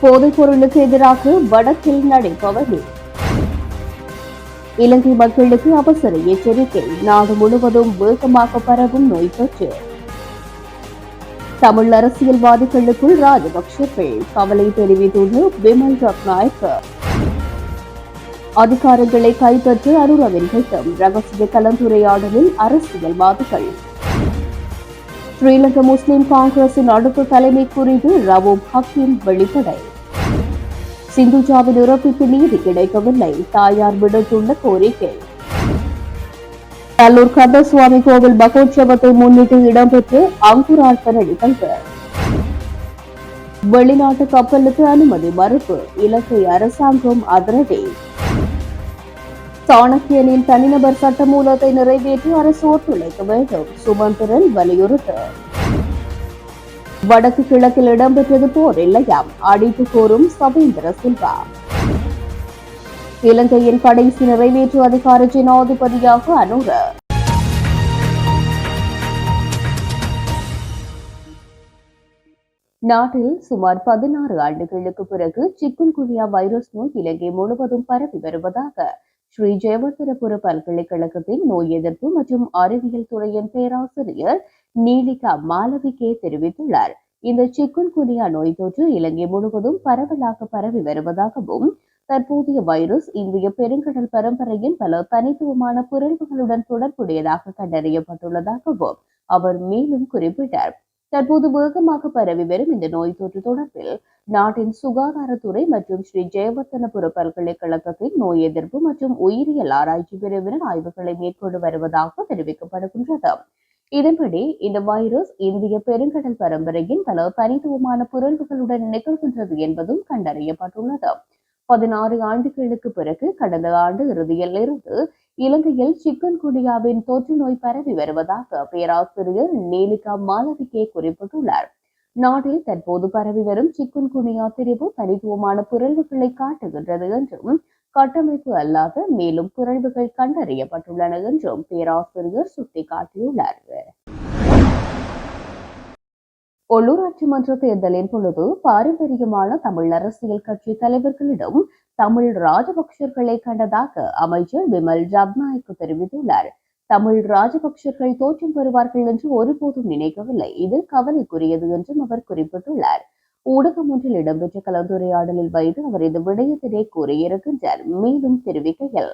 போதைப் பொருளுக்கு எதிராக வடக்கில் நடைபவனி இலங்கை மக்களுக்கு அவசர எச்சரிக்கை. நாடு முழுவதும் வேகமாக பரவும் நோய் தொற்று. தமிழ் அரசியல்வாதிகளுக்குள் ராஜபக்சர்கள் கவலை தெரிவித்துள்ள விமல் ரத்நாயக்க. அதிகாரங்களை கைப்பற்ற அனுரவின் திட்டம். ரகசிய கலந்துரையாடலில் அரசியல்வாதிகள். ஸ்ரீலங்கா முஸ்லிம் காங்கிரசின் அடுத்த தலைமை குறித்து ரவூப் ஹக்கீம் வெளிப்படை. சிந்துஜாவின் இறப்புக்கு நீதி கிடைக்கவில்லை தாயார் விடுத்துள்ள கோரிக்கை கல்லூர் கந்தசுவாமி கோவில் மகோற்சவத்தை முன்னிட்டு இடம்பெற்று அங்குரார்ப்பண நிகழ்வு வெளிநாட்டு கப்பலுக்கு அனுமதி மறுப்பு இலங்கை அரசாங்கம் அதிரடி சாணக்கியனின் தனிநபர் சட்டமூலத்தை நிறைவேற்றி அரசு ஒத்துழைக்க வேண்டும் சுமந்திரன் வலியுறுத்தல் வடக்கு கிழக்கில் இடம்பெற்றது போர் இல்லையாம் அடித்து கோரும் சபேந்திர சில்வா. இலங்கையின் கடைசி நிறைவேற்று அதிகார ஜனாதிபதியாக அனுர. நாட்டில் சுமார் பதினாறு ஆண்டுகளுக்கு பிறகு சிக்குன்குனியா வைரஸ் நோய் இலங்கை முழுவதும் பரவி வருவதாக ஸ்ரீ ஜெயவர்தனபுர பல்கலைக்கழகத்தின் நோய் எதிர்ப்பு மற்றும் அறிவியல் துறையின் பேராசிரியர் நீலிகா மாலவிகே தெரிவித்துள்ளார். இந்த சிக்குன்குனியா நோய் தொற்று இலங்கை முழுவதும் பரவலாக பரவி வருவதாகவும் தற்போதைய வைரஸ் இந்திய பெருங்கடல் பரம்பரையின் பல தனித்துவமான பிறழ்வுகளுடன் தொடர்புடையதாக கண்டறியப்பட்டுள்ளதாகவும் அவர் மேலும் குறிப்பிட்டார். தற்போது வேகமாக பரவி வரும் இந்த நோய் தொற்று தொடர்பில் நாட்டின் சுகாதாரத்துறை மற்றும் ஸ்ரீ ஜெயவர்த்தனபுர பல்கலைக்கழகத்தின் நோய் எதிர்ப்பு மற்றும் உயிரியல் ஆராய்ச்சி பிரிவினர் ஆய்வுகளை மேற்கொண்டு வருவதாக தெரிவிக்கப்படுகின்றது. இதன்படி இந்த வைரஸ் இந்திய பெருங்கடல் பரம்பரையின் பல தனித்துவமான பிறழ்வுகளுடன் நிகழ்கின்றது என்பதும் கண்டறியப்பட்டுள்ளது. பதினாறு ஆண்டுகளுக்கு பிறகு கடந்த ஆண்டு இறுதியில் இருந்து இலங்கையில் சிக்கன் குடியாவின் தொற்று நோய் பரவி வருவதாக பேராசிரியர் நீலிகா மாலவிகே குறிப்பிட்டுள்ளார். நாட்டில் தற்போது பரவி வரும் சிக்குன் குனியா திரிவு தனித்துவமான பிறழ்வுகளை காட்டுகின்றது என்றும் கட்டமைப்பு அல்லாத மேலும் பிறழ்வுகள் கண்டறியப்பட்டுள்ளன என்றும் பேராசிரியர் சுட்டிக்காட்டியுள்ளார். உள்ளூராட்சி மன்ற தேர்தலின் பொழுது பாரம்பரியமான தமிழ் அரசியல் கட்சி தலைவர்களிடம் தமிழ் ராஜபக்சர்களை கண்டதாக அமைச்சர் விமல் ஜப்நாயக் தெரிவித்துள்ளார். தமிழ் ராஜபக்சர்கள் தோற்றம் பெறுவார்கள் என்று ஒருபோதும் நினைக்கவில்லை. இது கவலைக்குரியது என்றும் அவர் குறிப்பிட்டுள்ளார். ஊடகம் ஒன்றில் இடம்பெற்ற கலந்துரையாடலில் வைத்து அவர் இந்த விடயத்தினை கூறியிருக்கின்றார். மேலும் தெரிவிக்கையில்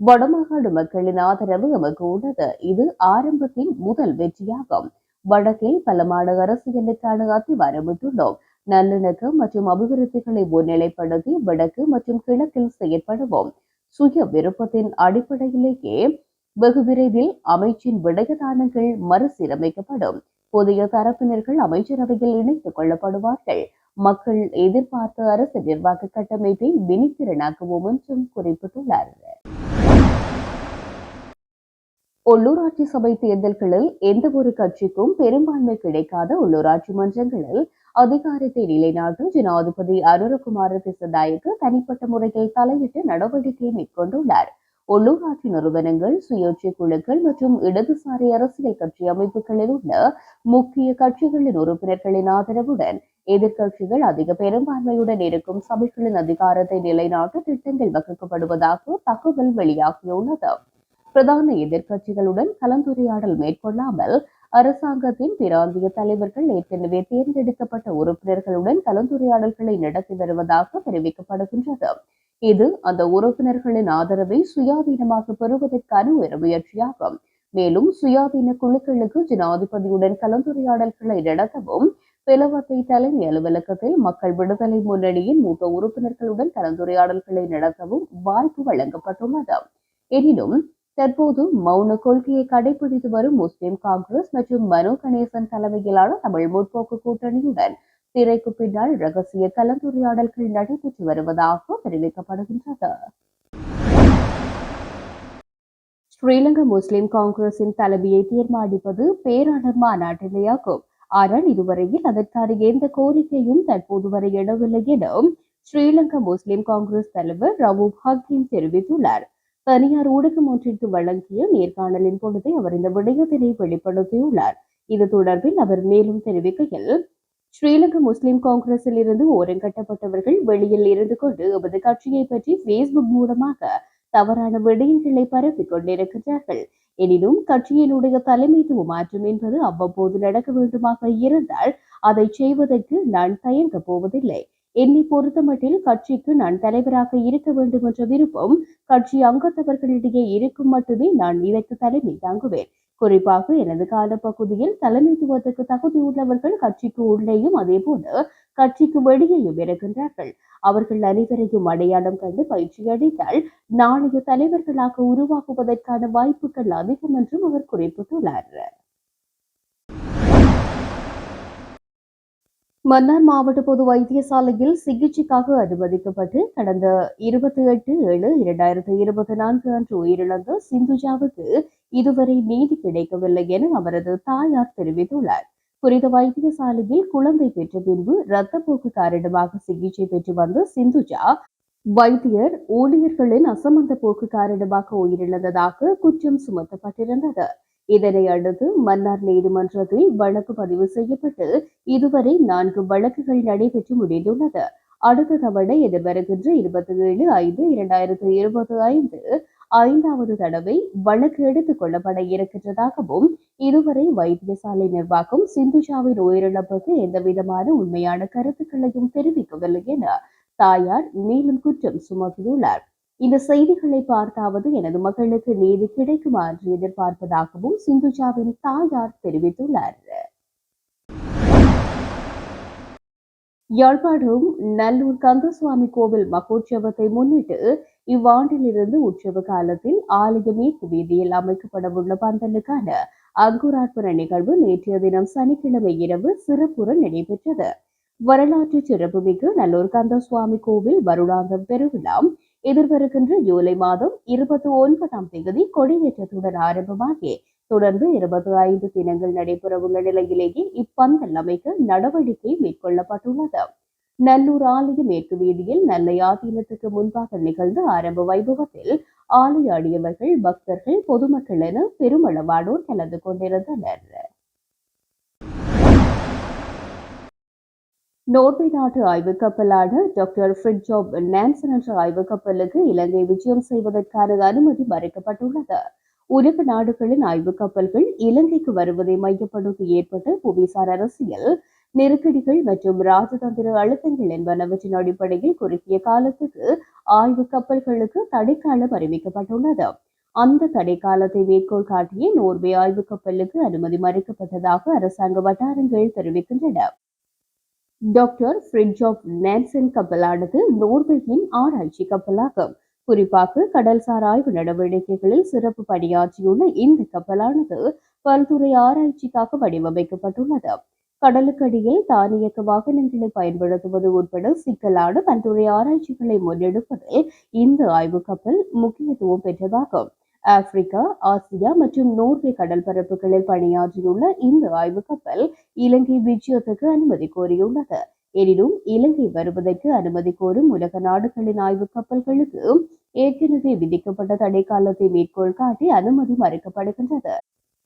வடமாகாடு மக்களின் ஆதரவு எமக்கு உள்ளது. இது ஆரம்பத்தின் முதல் வெற்றியாகும். வடக்கில் பல மாநில அரசியலுக்கான அத்திவாரமிட்டுள்ளோம் நல்லிணக்கம் மற்றும் அபிவிருத்திகளை முன்னிலைப்படுத்தி வடக்கு மற்றும் கிழக்கில் செயற்படுவோம். சுய விருப்பத்தின் அடிப்படையிலேயே வெகு விரைவில் அமைச்சின் விடயதானங்கள் மறுசீரமைக்கப்படும். புதிய தரப்பினர்கள் அமைச்சரவையில் இணைத்துக் கொள்ளப்படுவார்கள். மக்கள் எதிர்பார்த்த அரசு நிர்வாக கட்டமைப்பை வினித்திறனாக்குவோம் என்றும் குறிப்பிட்டுள்ளார். உள்ளூராட்சி சபை தேர்தல்களில் எந்த ஒரு கட்சிக்கும் பெரும்பான்மை கிடைக்காத உள்ளூராட்சி மன்றங்களில் அதிகாரத்தை நிலைநாட்ட ஜனாதிபதி அனுரகுமார திசநாயக்கு தனிப்பட்ட முறையில் தலையிட்டு நடவடிக்கை மேற்கொண்டுள்ளார். உள்ளூராட்சி நிறுவனங்கள் சுயேட்சை குழுக்கள் மற்றும் இடதுசாரி அரசியல் கட்சி அமைப்புகளில் உள்ள முக்கிய கட்சிகளின் உறுப்பினர்களின் ஆதரவுடன் எதிர்க்கட்சிகள் அதிக பெரும்பான்மையுடன் இருக்கும் சபைகளின் அதிகாரத்தை நிலைநாட்ட திட்டங்கள் வகுக்கப்படுவதாக தகவல் வெளியாகியுள்ளது. பிரதான எதிர்க்கட்சிகளுடன் கலந்துரையாடல் மேற்கொள்ளாமல் அரசாங்கத்தின் பிராந்திய தலைவர்கள் ஏற்கனவே தேர்ந்தெடுக்கப்பட்ட உறுப்பினர்களுடன் கலந்துரையாடல்களை நடத்தி வருவதாக தெரிவிக்கப்படுகின்றது. இது அந்த உறுப்பினர்களின் ஆதரவை சுயாதீனமாக பெறுவதற்கான ஒரு முயற்சியாகும். மேலும் சுயாதீன குழுக்களுக்கு ஜனாதிபதியுடன் கலந்துரையாடல்களை நடத்தவும் பிளவத்தை தலைமை அலுவலகத்தில் மக்கள் விடுதலை முன்னணியின் மூத்த உறுப்பினர்களுடன் கலந்துரையாடல்களை நடத்தவும் வாய்ப்பு வழங்கப்பட்டுள்ளது. எனினும் தற்போது மௌன கொள்கையை கடைபிடித்து வரும் முஸ்லிம் காங்கிரஸ் மற்றும் மனோ கணேசன் தலைமையிலான தமிழ் முற்போக்கு கூட்டணியுடன் திரைக்கு பின்னால் ரகசிய கலந்துரையாடல்கள் நடைபெற்று வருவதாக தெரிவிக்கப்படுகின்றது. ஸ்ரீலங்கா முஸ்லிம் காங்கிரசின் தலைமையை தீர்மானிப்பது பேராளர் மாநாட்டிலேயாகும் ஆனால் இதுவரையில் அதற்கான எந்த கோரிக்கையும் தற்போது வரை எழவில்லை என ஸ்ரீலங்கா முஸ்லிம் காங்கிரஸ் தலைவர் ரவூப் ஹக்கீம் தெரிவித்துள்ளார். தனியார் ஊடகம் ஒன்றிற்கு வழங்கிய நேர்காணலின் பொழுதே அவர் இந்த விடயத்தினை வெளிப்படுத்தியுள்ளார். இது தொடர்பில் அவர் மேலும் தெரிவிக்கையில் ஸ்ரீலங்கா முஸ்லிம் காங்கிரஸில் இருந்து ஓரங்கட்டப்பட்டவர்கள் வெளியில் இருந்து கொண்டு எமது கட்சியை பற்றி பேஸ்புக் மூலமாக தவறான விடயங்களை பரப்பிக் கொண்டிருக்கிறார்கள். எனினும் கட்சியினுடைய தலைமைத்துவ மாற்றம் என்பது அவ்வப்போது நடக்க வேண்டுமாக இருந்தால் அதை செய்வதற்கு நான் தயங்க போவதில்லை. என்னை பொறுத்தமட்டில் கட்சிக்கு நான் தலைவராக இருக்க வேண்டும் என்ற விருப்பம் கட்சி அங்கத்தவர்களிடையே இருக்கும் மட்டுமே நான் இதற்கு தலைமை தாங்குவேன். குறிப்பாக எனது காலப்பகுதியில் தலைமைத்துவத்துக்கு தகுதியுள்ளவர்கள் கட்சிக்கு உள்ளேயும் அதேபோல கட்சிக்கு வெளியேயும் இருக்கின்றார்கள். அவர்கள் அனைவரையும் அடையாளம் கண்டு பயிற்சி அளித்தால் நாளைய தலைவர்களாக உருவாகுவதற்கான வாய்ப்புகள் அதிகம் என்றும் அவர் குறிப்பிட்டுள்ளார். மன்னார் மாவட்ட பொது வைத்தியசாலையில் சிகிச்சைக்காக அனுமதிக்கப்பட்டு கடந்த இருபத்தி எட்டு ஏழு இரண்டாயிரத்தி இருபத்தி நான்கு அன்று உயிரிழந்த சிந்துஜாவுக்கு இதுவரை நீதி கிடைக்கவில்லை என அவரது தாயார் தெரிவித்துள்ளார். குறித்த வைத்தியசாலையில் குழந்தை பெற்ற பின்பு இரத்தப்போக்கு காரணமாக சிகிச்சை பெற்று வந்த சிந்துஜா வைத்தியர் ஊழியர்களின் அசமந்த போக்கு காரணமாக உயிரிழந்ததாக குற்றம் சுமத்தப்பட்டிருந்தது. இதனை அடுத்து மன்னார் நீதிமன்றத்தில் வழக்கு பதிவு செய்யப்பட்டு இதுவரை நான்கு வழக்குகள் நடைபெற்று முடிந்துள்ளது. அடுத்த தவணை எதிர்வருகின்ற இருபத்தி ஏழு ஐந்து இரண்டாயிரத்தி இருபத்தி ஐந்து ஐந்தாவது தடவை வழக்கு எடுத்துக் கொள்ளப்பட இருக்கின்றதாகவும் இதுவரை வைத்தியசாலை நிர்வாகம் சிந்துஷாவின் உயிரிழப்புக்கு எந்தவிதமான உண்மையான கருத்துக்களையும் தெரிவிக்கவில்லை என தாயார் மேலும் குற்றம் சுமத்தியுள்ளார். இந்த செய்திகளை பார்த்தாவது எனது மகளுக்கு நீதி கிடைக்குமா என்று எதிர்பார்ப்பதாகவும் சிந்துஜாவின் தாயார் தெரிவித்துள்ளார். யாழ்ப்பாணம் நல்லூர் கந்தசுவாமி கோவில் மகோற்சவத்தை முன்னிட்டு இவ்வாண்டிலிருந்து உற்சவ காலத்தில் ஆலய மேற்கு வீதியில் அமைக்கப்படவுள்ள பந்தலுக்கான அங்குரார்ப்பண நிகழ்வு நேற்றைய தினம் சனிக்கிழமை இரவு சிறப்புற நடைபெற்றது. வரலாற்று சிறப்புமிகு நல்லூர் கந்தசுவாமி கோவில் வருடாந்தம் பெருவிழா எதிர்வருகின்ற ஜூலை மாதம் இருபத்தி ஒன்பதாம் தேதி கொடியேற்றத்துடன் ஆரம்பமாகி தொடர்ந்து இருபத்தி ஐந்து தினங்கள் நடைபெறவுள்ள நிலையிலேயே இப்பந்தல் அமைக்க நடவடிக்கை மேற்கொள்ளப்பட்டுள்ளது. நல்லூர் ஆலய மேற்கு வீதியில் நெல்லை ஆதீனத்துக்கு முன்பாக நிகழ்ந்த ஆரம்ப வைபவத்தில் ஆலய அடியவர்கள் பக்தர்கள் பொதுமக்கள் என பெருமளவானோர் கலந்து கொண்டிருந்தனர். நோர்வே நாட்டு ஆய்வுக் கப்பலான டாக்டர் ஃபிட்ஜாப் நான்சன் என்ற ஆய்வுக் கப்பலுக்கு இலங்கை விஜயம் செய்வதற்கான அனுமதி மறைக்கப்பட்டுள்ளது. உலக நாடுகளின் ஆய்வு கப்பல்கள் இலங்கைக்கு வருவதை மையப்படுத்தி ஏற்பட்ட புவிசார் அரசியல் நெருக்கடிகள் மற்றும் ராஜதந்திர அழுத்தங்கள் என்பனவற்றின் அடிப்படையில் குறுகிய காலத்துக்கு ஆய்வு கப்பல்களுக்கு தடைக்காலம் அறிவிக்கப்பட்டுள்ளது. அந்த தடை காலத்தை மேற்கோள் காட்டிய நோர்வே ஆய்வுக் கப்பலுக்கு அனுமதி மறுக்கப்பட்டதாக அரசாங்க வட்டாரங்கள் தெரிவிக்கின்றன. டாக்டர் ஃப்ரிட்ஜ் ஆஃப் நேன்சன் கப்பலானது நோர்வேயின் ஆராய்ச்சி கப்பலாகும். குறிப்பாக கடல்சார் ஆய்வு நடவடிக்கைகளில் சிறப்பு பணியாற்றியுள்ள இந்த கப்பலானது பல்துறை ஆராய்ச்சிக்காக வடிவமைக்கப்பட்டுள்ளது. கடலுக்கடியில் தானியக்க வாகனங்களை பயன்படுத்துவது உட்பட சிக்கலான பல்துறை ஆராய்ச்சிகளை முன்னெடுப்பதில் இந்த ஆய்வு கப்பல் முக்கியத்துவம் பெற்றதாகும். ஆப்பிரிக்கா ஆசியா மற்றும் நோர்வே கடல் பரப்புகளில் பணியாற்றியுள்ள இந்த ஆய்வு கப்பல் இலங்கை விஜயத்துக்கு அனுமதி கோரியுள்ளது. எனினும் இலங்கை வருவதற்கு அனுமதி கோரும் உலக நாடுகளின் ஆய்வு கப்பல்களுக்கு ஏற்கனவே விதிக்கப்பட்ட தடை காலத்தை மேற்கோள் காட்டி அனுமதி மறுக்கப்படுகின்றது.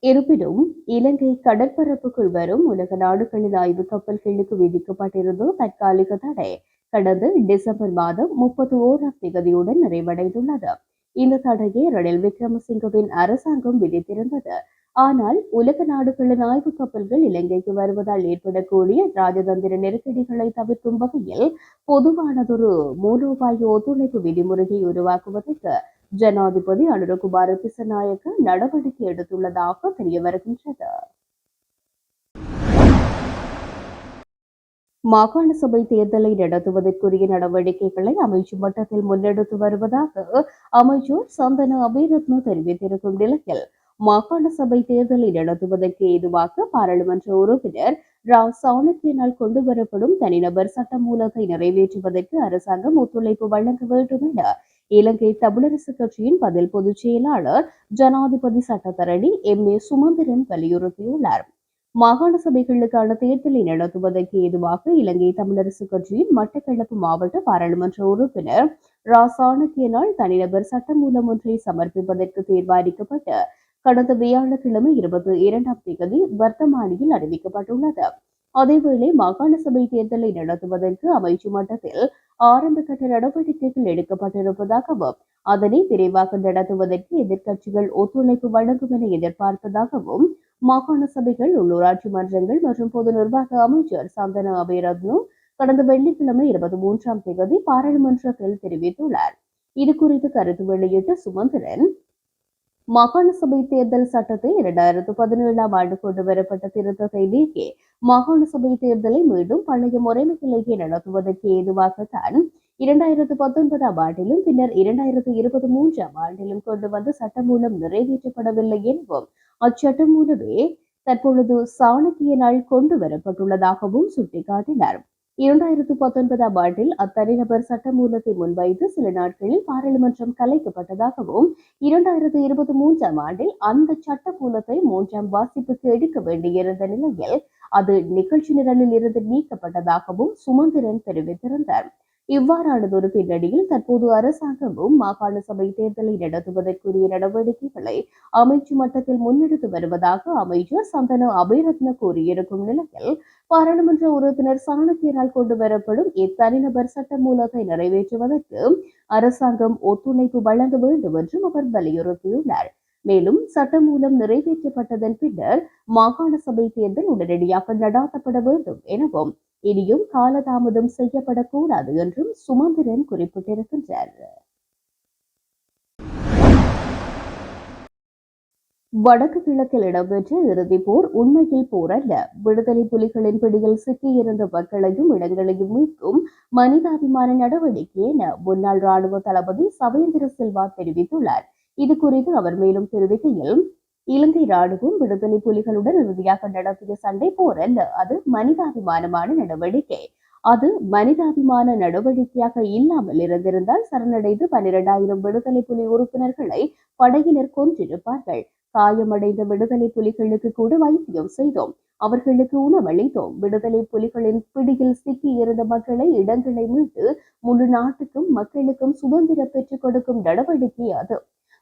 இருப்பினும் இலங்கை கடற்பரப்புக்குள் வரும் உலக நாடுகளின் ஆய்வு கப்பல்களுக்கு விதிக்கப்பட்டிருந்த தற்காலிக தடை கடந்த டிசம்பர் மாதம் முப்பத்தி ஓராம் தேதியுடன் நிறைவடைந்துள்ளது. இந்த தடையை ரணில் விக்ரமசிங்கவின் அரசாங்கம் விதித்திருந்தது. ஆனால் உலக நாடுகளின் ஆய்வு கப்பல்கள் இலங்கைக்கு வருவதால் ஏற்படக்கூடிய ராஜதந்திர நெருக்கடிகளை தவிர்க்கும் வகையில் பொதுவானதொரு மூலோபாய ஒத்துழைப்பு விதிமுறையை உருவாக்குவதற்கு ஜனாதிபதி அனுரகுமார திசநாயக்க நடவடிக்கை எடுத்துள்ளதாக தெரிய வருகின்றது மாகாண சபை தேர்தலை நடத்துவதற்குரிய நடவடிக்கைகளை அமைச்சு மட்டத்தில் முன்னெடுத்து வருவதாக அமைச்சர் சந்தன அபிரத்ன தெரிவித்திருக்கும் நிலையில் மாகாண சபை தேர்தலை நடத்துவதற்கு ஏதுவாக பாராளுமன்ற உறுப்பினர் ராவ் சாணக்கியனால் கொண்டு வரப்படும் தனிநபர் சட்டமூலத்தை நிறைவேற்றுவதற்கு அரசாங்கம் ஒத்துழைப்பு வழங்க வேண்டும் என இலங்கை தமிழரசு கட்சியின் பதில் பொதுச் செயலாளர் ஜனாதிபதி சட்டத்தரணி எம் ஏ சுமந்திரன் வலியுறுத்தியுள்ளார். மாகாண சபைகளுக்கான தேர்தலை நடத்துவதற்கு ஏதுவாக இலங்கை தமிழரசு கட்சியின் மட்டக்களப்பு மாவட்ட பாராளுமன்ற உறுப்பினர் ரா சாணக்கியனால் தனிநபர் சட்டமூலம் ஒன்றை சமர்ப்பிப்பதற்கு தீர்மானிக்கப்பட்டு கடந்த வியாழக்கிழமை இருபத்தி இரண்டாம் தேதி வர்த்தமானியில் அறிவிக்கப்பட்டுள்ளது. அதேவேளை மாகாண சபை தேர்தலை நடத்துவதற்கு அமைச்சு மட்டத்தில் ஆரம்ப கட்ட நடவடிக்கைகள் எடுக்கப்பட்டிருப்பதாகவும் அதனை விரைவாக நடத்துவதற்கு எதிர்க்கட்சிகள் ஒத்துழைப்பு வழங்கும் என எதிர்பார்ப்பதாகவும் மாகாண சபைகள் உள்ளூராட்சி மன்றங்கள் மற்றும் பொது நிர்வாக அமைச்சர் சந்தன அபேரத்னு கடந்த வெள்ளிக்கிழமை இருபத்தி மூன்றாம் தேதி பாராளுமன்றத்தில் தெரிவித்துள்ளார். இது குறித்து கருத்து வெளியிட்ட சுமந்திரன் மாகாண சபை தேர்தல் சட்டத்தை இரண்டாயிரத்து பதினேழாம் ஆண்டு கொண்டு வரப்பட்ட திருத்தத்தை நீக்கி மாகாண சபை தேர்தலை மீண்டும் பழைய முறைமையிலேயே நடத்துவதற்கு ஏதுவாகத்தான் இரண்டாயிரத்து பத்தொன்பதாம் ஆண்டிலும் பின்னர் இரண்டாயிரத்து இருபத்தி மூன்றாம் ஆண்டிலும் கொண்டு வந்து சட்டம் மூலம் நிறைவேற்றப்படவில்லை எனவும் அச்சட்டம் மூலமே தற்பொழுது சாணக்கிய நாள் கொண்டு வரப்பட்டுள்ளதாகவும் சுட்டிக்காட்டினார். இரண்டாயிரத்து பத்தொன்பதாம் ஆண்டில் அத்தனிநபர் சட்டமூலத்தை முன்வைத்து சில நாட்களில் பாராளுமன்றம் கலைக்கப்பட்டதாகவும் இரண்டாயிரத்து இருபத்தி மூன்றாம் ஆண்டில் அந்த சட்டமூலத்தை மூன்றாம் வாசிப்புக்கு எடுக்க வேண்டியிருந்த நிலையில் அது நிகழ்ச்சி நிரலில் இருந்து நீக்கப்பட்டதாகவும் சுமந்திரன் தெரிவித்திருந்தார். இவ்வாறானதொரு பின்னணியில் தற்போது அரசாங்கமும் மாகாண சபை தேர்தலை நடத்துவதற்குரிய நடவடிக்கைகளை அமைச்சு மட்டத்தில் முன்னெடுத்து வருவதாக அமைச்சர் சந்தன அபயரத்ன கூறியிருக்கும் நிலையில் பாராளுமன்ற உறுப்பினர் சாணக்கியரால் கொண்டு வரப்படும் இத்தனிநபர் சட்ட மூலத்தை நிறைவேற்றுவதற்கு அரசாங்கம் ஒத்துழைப்பு வழங்க வேண்டும் என்றும் அவர் வலியுறுத்தியுள்ளார். மேலும் சட்டமூலம் நிறைவேற்றப்பட்டதன் பின்னர் மாகாண சபை தேர்தல் உடனடியாக நடாத்தப்பட வேண்டும் எனவும் இனியும் காலதாமதம் செய்யப்படக்கூடாது என்றும் சுமந்திரன் குறிப்பிட்டிருக்கின்றார். வடக்கு கிழக்கில் இடம்பெற்ற இறுதிப் போர் உண்மையில் போர் அல்ல விடுதலை புலிகளின் பிடியில் சிக்கியிருந்த மக்களையும் இடங்களையும் மீட்கும் மனிதாபிமான நடவடிக்கை என முன்னாள் ராணுவ தளபதி சவேந்திர சில்வா தெரிவித்துள்ளார். இது குறித்து அவர் மேலும் தெரிவிக்கையில் இலங்கை ராணுவம் விடுதலை புலிகளுடன் இறுதியாக நடத்திய சண்டை போர் அல்ல அது மனிதாபிமானமான நடவடிக்கை. அது மனிதாபிமான நடவடிக்கையாக இல்லாமல் இருந்திருந்தால் சரணடைந்து பனிரெண்டாயிரம் விடுதலை புலி உறுப்பினர்களை படையினர் கொன்றிருப்பார்கள். காயமடைந்த விடுதலை புலிகளுக்கு கூட வைத்தியம் செய்தோம். அவர்களுக்கு உணவளித்தோம். விடுதலை புலிகளின் பிடியில் சிக்கி இருந்த மக்களை இடங்களை மீட்டு முழு நாட்டுக்கும் மக்களுக்கும் சுதந்திரம் பெற்றுக் கொடுக்கும் நடவடிக்கை அது.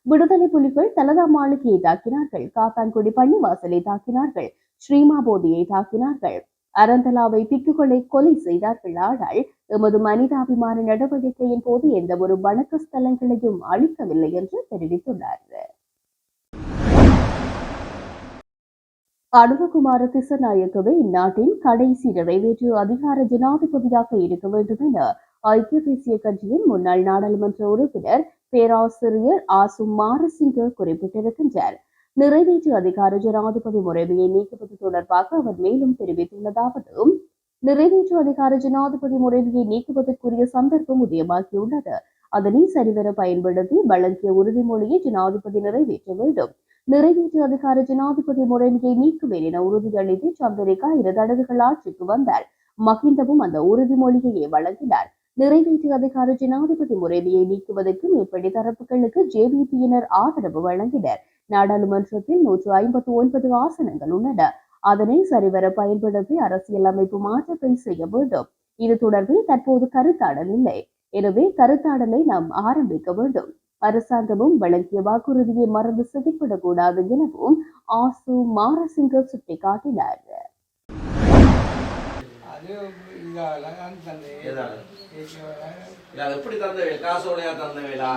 விடுதலை புலிகள் தலதா மாளிகையை தாக்கினார்கள். காத்தான்குடி பள்ளிவாசலை தாக்கினார்கள். ஸ்ரீமாபோதியை தாக்கினார்கள். அரந்தலாவை பிக்குகளை கொலை செய்தார்கள். ஆனால் எமது மனிதாபிமான நடவடிக்கையின் போது எந்த ஒரு வணக்க ஸ்தலங்களையும் அளிக்கவில்லை என்று தெரிவித்துள்ளார் அனுபகுமார திசநாயக்கவே இந்நாட்டின் கடைசி நிறைவேற்று அதிகார ஜனாதிபதியாக இருக்க வேண்டும் என ஐக்கிய தேசிய கட்சியின் முன்னாள் நாடாளுமன்ற உறுப்பினர் பேராசிரியர் ஆசு மாரசிங்க குறிப்பிட்டிருக்கின்றார். நிறைவேற்று அதிகார ஜனாதிபதி முறைமையை நீக்குவது தொடர்பாக அவர் மேலும் தெரிவித்துள்ளதாவது நிறைவேற்று அதிகார ஜனாதிபதி முறைமையை நீக்குவதற்குரிய சந்தர்ப்பம் உதயமாகியுள்ளது. அதனை சரிவர பயன்படுத்தி வழங்கிய உறுதிமொழியை ஜனாதிபதி நிறைவேற்ற வேண்டும். நிறைவேற்று அதிகார ஜனாதிபதி முறைமையை நீக்குவேன் என உறுதியளித்து சந்திரிகா இரு தடவைகள் ஆட்சிக்கு வந்தார். மஹிந்தவும் அந்த உறுதிமொழியையே வழங்கினார். நிறைவேற்று அதிகார ஜனாதிபதி முறைமையை நீக்குவதற்கு மேற்படி தரப்புகளுக்கு ஜேவிபியினர் ஆதரவு வழங்கினர். நாடாளுமன்றத்தில் நூற்று ஐம்பத்தி ஒன்பது ஆசனங்கள் உள்ளன. அதனை சரிவர பயன்படுத்தி அரசியலமைப்பு மாற்றத்தை செய்ய வேண்டும். இது தொடர்பில் தற்போது கருத்தாடல் இல்லை. எனவே கருத்தாடலை நாம் ஆரம்பிக்க வேண்டும். அரசாங்கமும் வழங்கிய வாக்குறுதியை மறந்து சிதைப்படக்கூடாது எனவும் ஆசு மாரசிங்க சுட்டிக்காட்டினார். அது இதால அது எப்படி தந்தவேலா? காசோடையா தந்தவேலா?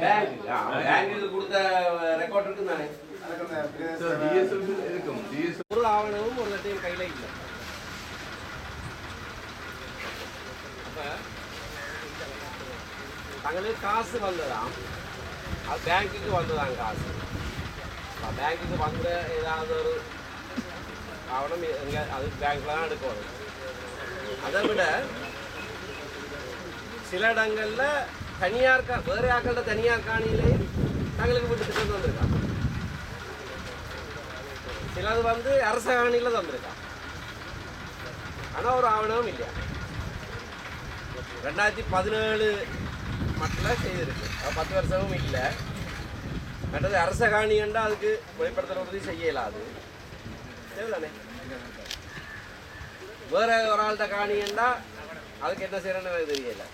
பேங்க், ஆ, பேங்க்குக்கு கொடுத்த ரெக்கார்ட் இருக்கு தானே? ஒரு ஆவணமும் ஒரு லட்சம் கையில இல்ல. தங்களுக்கு காசு வந்ததாம். பேங்க்குக்கு வந்ததாம் காசு. பேங்க்குக்கு வந்த ஏதாவது ஒரு ஆவணம் எங்கே அது பேங்க்ல தான் எடுக்கணும் அதை. விட சில இடங்கள்ல தனியார் கா வேறு ஆக்கள்கிட்ட தனியார் காணியிலே தங்களுக்கு வீட்டு திட்டம் தந்திருக்காங்க சிலது வந்து அரச காணியில் தந்திருக்காங்க ஆனா ஒரு ஆவணமும் இல்லையா? ரெண்டாயிரத்தி பதினேழு மட்டும் செய்திருக்கு. பத்து வருஷமும் இல்லை. மற்றது அரச காணிகண்டா அதுக்கு வெளிப்படுத்துகிற உறுதி செய்யலாது அது. வேற ஒரு ஆள்கிட்ட காணி காணியண்டா அதுக்கு என்ன செய்யறேன்னு எனக்கு தெரியல.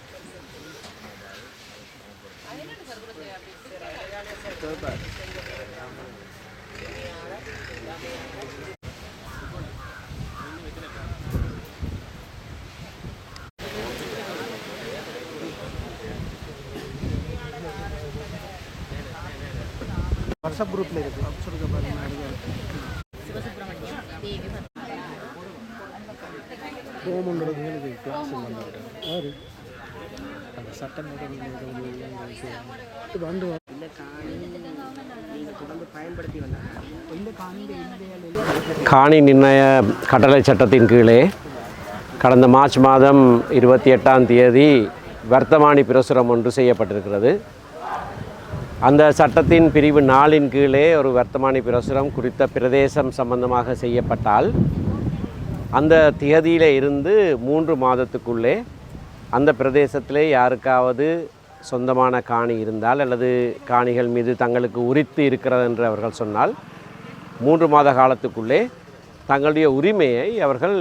வாட்ஸ்அப் குரூப்ல இருக்கு. கிளாஸ் யாரு? அந்த சட்டம் வந்து காணி நிர்ணய கட்டளை சட்டத்தின் கீழே கடந்த மார்ச் மாதம் இருபத்தி எட்டாம் தேதி வர்த்தமானி பிரசுரம் ஒன்று செய்யப்பட்டிருக்கிறது. அந்த சட்டத்தின் பிரிவு நாலின் கீழே ஒரு வர்த்தமானி பிரசுரம் குறித்த பிரதேசம் சம்பந்தமாக செய்யப்பட்டால் அந்த திகதியில் இருந்து மூன்று மாதத்துக்குள்ளே அந்த பிரதேசத்திலே யாருக்காவது சொந்தமான காணி இருந்தால் அல்லது காணிகள் மீது தங்களுக்கு உரித்து இருக்கிறது என்று அவர்கள் சொன்னால் மூன்று மாத காலத்துக்குள்ளே தங்களுடைய உரிமையை அவர்கள்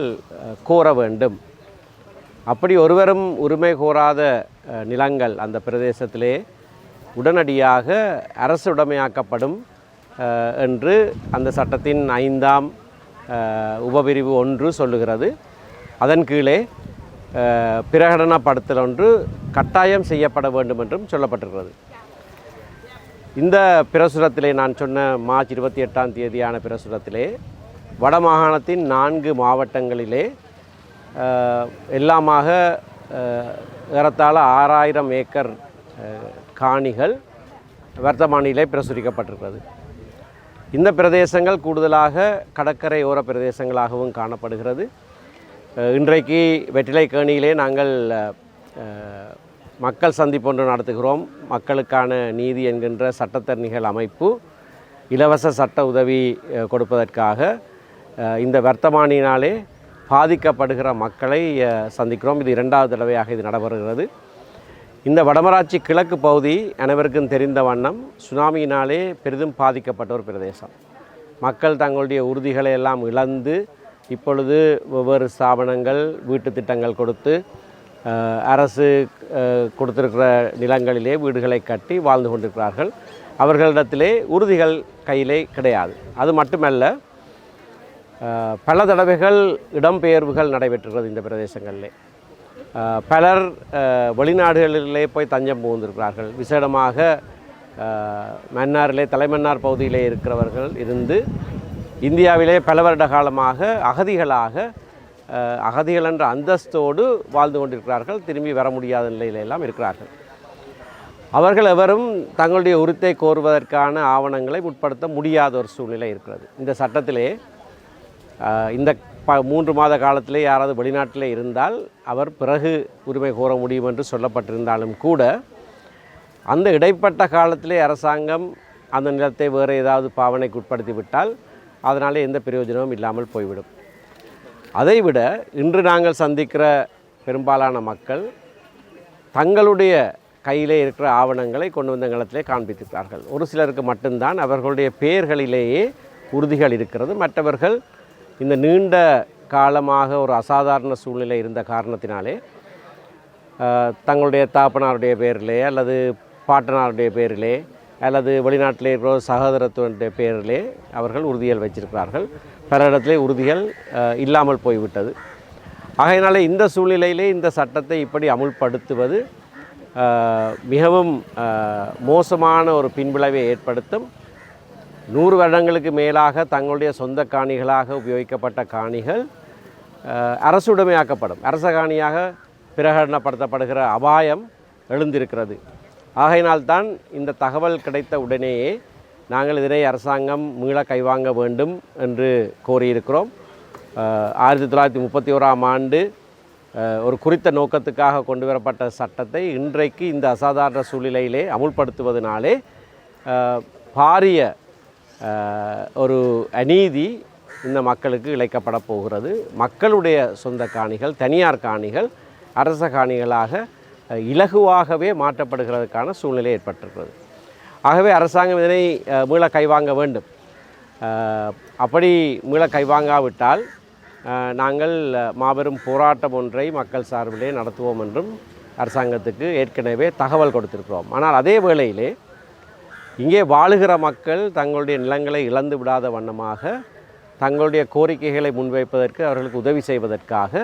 கோர வேண்டும். அப்படி ஒருவரும் உரிமை கோராத நிலங்கள் அந்த பிரதேசத்திலே உடனடியாக அரசு உடைமையாக்கப்படும் என்று அந்த சட்டத்தின் ஐந்தாம் உபபிரிவு ஒன்று சொல்லுகிறது. அதன் கீழே பிரகடனப்படுத்தல் ஒன்று கட்டாயம் செய்யப்பட வேண்டும் என்றும் சொல்லப்பட்டிருக்கிறது. இந்த பிரசுரத்திலே நான் சொன்ன மார்ச் இருபத்தி எட்டாம் தேதியான பிரசுரத்திலே வடமாகாணத்தின் நான்கு மாவட்டங்களிலே எல்லாமாக ஏறத்தாழ ஆறாயிரம் ஏக்கர் காணிகள் வர்த்தமானியிலே பிரசுரிக்கப்பட்டிருக்கிறது. இந்த பிரதேசங்கள் கூடுதலாக கடற்கரையோர பிரதேசங்களாகவும் காணப்படுகிறது. இன்றைக்கு வெற்றிலை கேணியிலே நாங்கள் மக்கள் சந்திப்பு ஒன்று நடத்துகிறோம். மக்களுக்கான நீதி என்கின்ற சட்டத்தரணிகள் அமைப்பு இலவச சட்ட உதவி கொடுப்பதற்காக இந்த வர்த்தமானியினாலே பாதிக்கப்படுகிற மக்களை சந்திக்கிறோம். இது இரண்டாவது தடவையாக இது நடைபெறுகிறது. இந்த வடமராட்சி கிழக்கு பகுதி அனைவருக்கும் தெரிந்த வண்ணம். சுனாமியினாலே பெரிதும் பாதிக்கப்பட்ட ஒரு பிரதேசம். மக்கள் தங்களுடைய உறுதிகளை எல்லாம் இழந்து இப்பொழுது வெவ்வேறு ஸ்தாபனங்கள் வீட்டு திட்டங்கள் கொடுத்து அரசு கொடுத்துருக்கிற கொடுத்திருக்கிற நிலங்களிலே வீடுகளை கட்டி வாழ்ந்து கொண்டிருக்கிறார்கள். அவர்களிடத்திலே உறுதிகள் கையிலே கிடையாது. அது மட்டுமல்ல பல தடவைகள் இடம்பெயர்வுகள் நடைபெற்றுகிறது இந்த பிரதேசங்களிலே. பலர் வெளிநாடுகளிலே போய் தஞ்சம் புகுந்திருக்கிறார்கள். விசேடமாக மன்னாரிலே தலைமன்னார் பகுதியிலே இருக்கிறவர்கள் இருந்து இந்தியாவிலே பல வருட காலமாக அகதிகளாக அகதிகள் என்ற அந்தஸ்தோடு வாழ்ந்து கொண்டிருக்கிறார்கள். திரும்பி வர முடியாத நிலையிலெல்லாம் இருக்கிறார்கள். அவர்கள் எவரும் தங்களுடைய உரித்தை கோருவதற்கான ஆவணங்களை முற்படுத்த முடியாத ஒரு சூழ்நிலை இருக்கிறது. இந்த சட்டத்திலே இந்த ப மூன்று மாத காலத்திலே யாராவது வெளிநாட்டிலே இருந்தால் அவர் பிறகு உரிமை கோர முடியும் என்று சொல்லப்பட்டிருந்தாலும் கூட அந்த இடைப்பட்ட காலத்திலே அரசாங்கம் அந்த நிலத்தை வேறு ஏதாவது பாவனைக்கு உட்படுத்தி விட்டால் அதனால் எந்த பிரயோஜனமும் இல்லாமல் போய்விடும். அதைவிட இன்று நாங்கள் சந்திக்கிற பெரும்பாலான மக்கள் தங்களுடைய கையிலே இருக்கிற ஆவணங்களை கொண்டு வந்த நிலத்திலே காண்பித்திருக்கிறார்கள் ஒரு சிலருக்கு மட்டும்தான் அவர்களுடைய பெயர்களிலேயே உறுதிகள் இருக்கிறது. மற்றவர்கள் இந்த நீண்ட காலமாக ஒரு அசாதாரண சூழ்நிலை இருந்த காரணத்தினாலே தங்களுடைய தாப்பனாருடைய பேரிலே அல்லது பாட்டனாருடைய பேரிலே அல்லது வெளிநாட்டிலே இருக்கிற சகோதரத்துவனுடைய பேரிலே அவர்கள் உறுதிகள் வச்சிருக்கிறார்கள். பல இடத்திலே உறுதிகள் இல்லாமல் போய்விட்டது. ஆகையினாலே இந்த சூழ்நிலையிலே இந்த சட்டத்தை இப்படி அமுல்படுத்துவது மிகவும் மோசமான ஒரு பின்விளைவை ஏற்படுத்தும். நூறு வருடங்களுக்கு மேலாக தங்களுடைய சொந்த காணிகளாக உபயோகிக்கப்பட்ட காணிகள் அரசுடைமையாக்கப்படும். அரச காணியாக பிரகடனப்படுத்தப்படுகிற அபாயம் எழுந்திருக்கிறது. ஆகையினால்தான் இந்த தகவல் கிடைத்த உடனேயே நாங்கள் இதனை அரசாங்கம் மீள கைவாங்க வேண்டும் என்று கோரியிருக்கிறோம். ஆயிரத்தி தொள்ளாயிரத்தி முப்பத்தி ஓராம் ஆண்டு ஒரு குறித்த நோக்கத்துக்காக கொண்டு வரப்பட்ட சட்டத்தை இன்றைக்கு இந்த அசாதாரண சூழ்நிலையிலே அமுல்படுத்துவதனாலே பாரிய ஒரு அநீதி இந்த மக்களுக்கு இழைக்கப்பட போகிறது. மக்களுடைய சொந்த காணிகள் தனியார் காணிகள் அரச காணிகளாக இலகுவாகவே மாற்றப்படுகிறதுக்கான சூழ்நிலை ஏற்பட்டிருக்கிறது. ஆகவே அரசாங்கம் இதனை மீள கைவாங்க வேண்டும். அப்படி மீள கைவாங்காவிட்டால் நாங்கள் மாபெரும் போராட்டம் ஒன்றை மக்கள் சார்பிலே நடத்துவோம் என்றும் அரசாங்கத்துக்கு ஏற்கனவே தகவல் கொடுத்திருக்கிறோம். ஆனால் அதே வேளையிலே இங்கே வாழுகிற மக்கள் தங்களுடைய நிலங்களை இழந்து விடாத வண்ணமாக தங்களுடைய கோரிக்கைகளை முன்வைப்பதற்கு அவர்களுக்கு உதவி செய்வதற்காக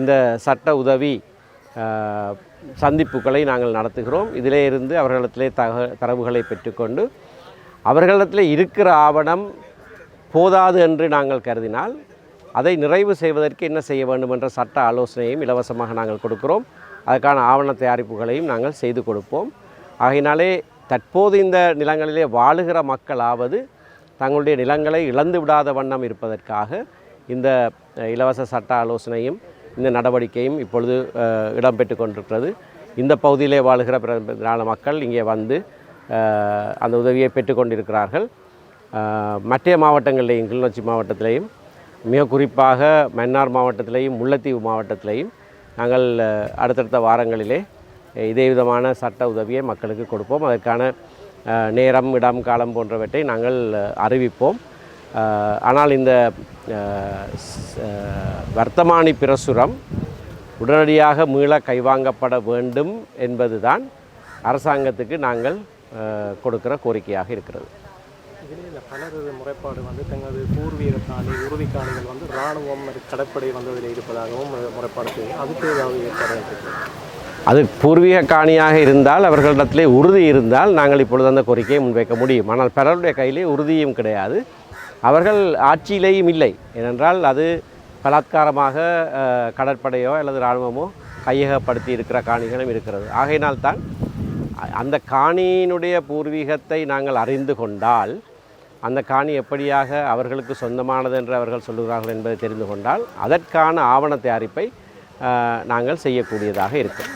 இந்த சட்ட உதவி சந்திப்புகளை நாங்கள் நடத்துகிறோம். இதிலே இருந்து அவர்களிடத்திலே தக தரவுகளை பெற்றுக்கொண்டு அவர்களிடத்தில் இருக்கிற ஆவணம் போதாது என்று நாங்கள் கருதினால் அதை நிறைவு செய்வதற்கு என்ன செய்ய வேண்டும் என்ற சட்ட ஆலோசனையும் இலவசமாக நாங்கள் கொடுக்கிறோம். அதற்கான ஆவண தயாரிப்புகளையும் நாங்கள் செய்து கொடுப்போம். ஆகையினாலே தற்போது இந்த நிலங்களிலே வாழுகிற மக்களாவது தங்களுடைய நிலங்களை இழந்து விடாத வண்ணம் இருப்பதற்காக இந்த இலவச சட்ட ஆலோசனையும் இந்த நடவடிக்கையும் இப்பொழுது இடம்பெற்று கொண்டிருக்கிறது. இந்த பகுதியிலே வாழுகிற பிற மக்கள் இங்கே வந்து அந்த உதவியை பெற்றுக்கொண்டிருக்கிறார்கள் மற்ற மாவட்டங்களிலேயும் கிளிநொச்சி மாவட்டத்திலேயும் மிக குறிப்பாக மன்னார் மாவட்டத்திலேயும் முல்லைத்தீவு மாவட்டத்திலேயும் நாங்கள் அடுத்தடுத்த வாரங்களிலே இதே விதமான சட்ட உதவியை மக்களுக்கு கொடுப்போம். அதற்கான நேரம் இடம் காலம் போன்றவற்றை நாங்கள் அறிவிப்போம். ஆனால் இந்த வர்த்தமானி பிரசுரம் உடனடியாக மீள கைவாங்கப்பட வேண்டும் என்பதுதான் அரசாங்கத்துக்கு நாங்கள் கொடுக்கிற கோரிக்கையாக இருக்கிறது. இதில் பலரது முறைப்பாடு வந்து தங்களது பூர்வீக காணி உறுதி காணிகள் வந்து இராணுவம் கடற்படை வந்ததில் இருப்பதாகவும் முறைப்பாடு செய்யும் அதுக்கு ஏதாவது ஏற்பாடு அது பூர்வீக காணியாக இருந்தால் அவர்களிடத்திலே உறுதி இருந்தால் நாங்கள் இப்பொழுது அந்த கோரிக்கையை முன்வைக்க முடியும். ஆனால் பலருடைய கையிலே உறுதியும் கிடையாது. அவர்கள் ஆட்சியிலேயும் இல்லை. ஏனென்றால் அது பலாத்காரமாக கடற்படையோ அல்லது இராணுவமோ கையகப்படுத்தி இருக்கிற காணிகளும் இருக்கிறது. ஆகையினால்தான் தான் அந்த காணியினுடைய பூர்வீகத்தை நாங்கள் அறிந்து கொண்டால் அந்த காணி எப்படியாக அவர்களுக்கு சொந்தமானது என்று அவர்கள் சொல்லுகிறார்கள் என்பதை தெரிந்து கொண்டால் அதற்கான ஆவண தயாரிப்பை நாங்கள் செய்யக்கூடியதாக இருக்கும்.